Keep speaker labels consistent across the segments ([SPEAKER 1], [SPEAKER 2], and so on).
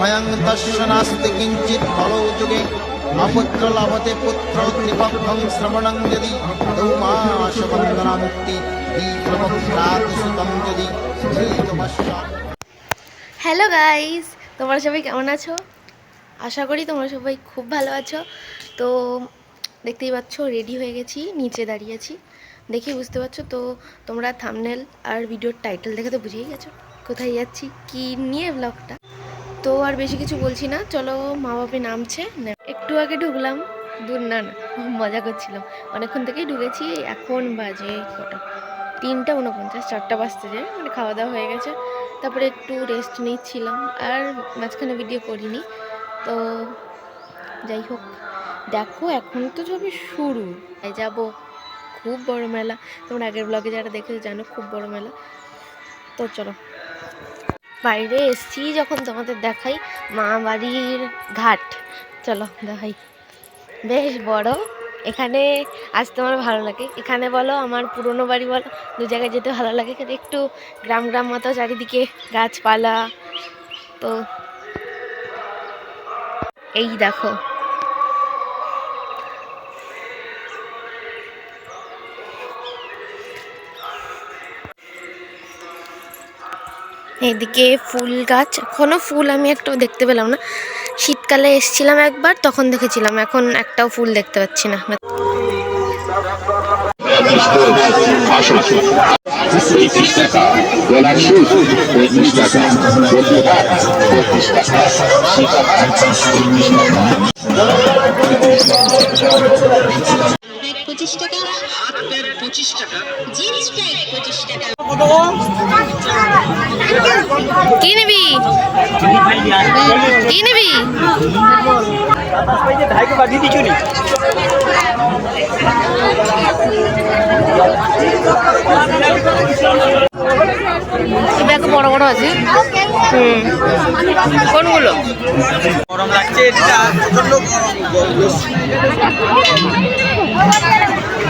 [SPEAKER 1] ভয়ং তস্য নাস্তি কিঞ্চিৎ ফলৌ যুগে। অপুত্র লভতে পুত্র ত্রিপক্ষং শ্রবণং যদি। দৌমাস বন্দনা মুক্তি যদি।
[SPEAKER 2] হ্যালো গাইস তোমরা সবাই কেমন আছো? আশা করি তোমরা সবাই খুব ভালো আছো। তো দেখতেই পাচ্ছ রেডি হয়ে গেছি, নিচে দাঁড়িয়ে আছি। দেখে বুঝতে পারছ তো, তোমরা থামনেল আর ভিডিওর টাইটেল দেখে তো বুঝেই গেছো। কোথায় যাচ্ছি? কি নিয়ে ব্লগটা তো আর বেশি কিছু বলছি না। চলো, মা বাপে নামছে। একটু আগে ঢুকলাম, দূর না না, মজা করছিলাম। অনেকক্ষণ থেকেই ঢুকেছি, এখন বাজে কটা? তিনটা উনপঞ্চাশ চারটা বাজতে যায় মানে খাওয়া দাওয়া হয়ে গেছে। তারপরে একটু রেস্ট নিচ্ছিলাম, আর মাঝখানে ভিডিও করিনি। তো যাই হোক, দেখো এখন তো সবই শুরু। যাব, খুব বড় মেলা। তোমরা আগের ব্লগে যারা দেখেছ জানো, খুব বড় মেলা। তো চলো। বাইরে এসছি যখন তোমাদের দেখাই মা বাড়ির ঘাট। চলো দেখাই। বেশ বড়। এখানে আসতে আমার ভালো লাগে। এখানে বলো, আমার পুরনো বাড়ি বলো। দু জায়গায় যেতে ভালো লাগে। এখানে একটু গ্রাম গ্রাম মতো, চারিদিকে গাছপালা। তো এই দেখো এদিকে ফুল গাছ, এখনও ফুল আমি একটাও দেখতে পেলাম না। শীতকালে এসছিলাম একবার, তখন দেখেছিলাম, এখন একটাও ফুল দেখতে পাচ্ছি না।
[SPEAKER 3] পঁচিশ টাকা হাত প্যান্ট পঁচিশ টাকা জিন্স প্যান্ট পঁচিশ টাকা।
[SPEAKER 2] কি নিবি? কি নিবি? ব্যাগ বড় বড় আছে? হুম। কোনগুলো?
[SPEAKER 4] গরম লাগছে এটা প্রচণ্ড গরম।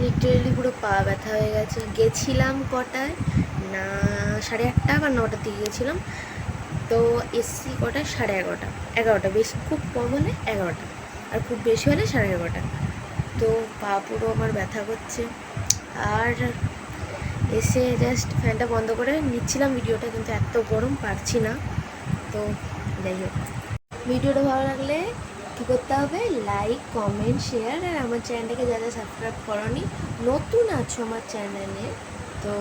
[SPEAKER 2] লিটারেলি পুরো পা ব্যথা হয়ে গেছে। গেছিলাম কটায়? না, সাড়ে আটটা বা নটার দিকে গেছিলাম তো এসছি কটায়? সাড়ে এগারোটা। এগারোটা। বেশি, খুব কম হলে এগারোটা। আর খুব বেশি হলে সাড়ে এগারোটা। তো পা পুরো আমার ব্যথা করছে। আর এসে জাস্ট ফ্যানটা বন্ধ করে নিচ্ছিলাম ভিডিওটা, কিন্তু এত গরম পারছি না। তো যাই হোক। ভিডিওটা ভালো লাগলে কী করতে হবে? লাইক কমেন্ট শেয়ার আর আমার চ্যানেলটাকে যারা সাবস্ক্রাইব করনি, নতুন আছো আমার চ্যানেলে তো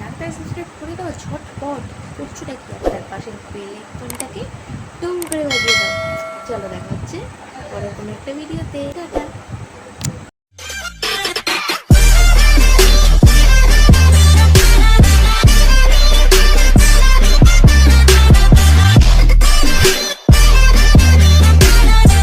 [SPEAKER 2] ডাক্তার সাবস্ক্রাইব করে দাও ঝটপট। করছোটা কি আপনার পাশে বেল আইকনটাকে টুম করে বাজিয়ে দাও। চলো দেখা হচ্ছে পরে কোনো একটা ভিডিওতে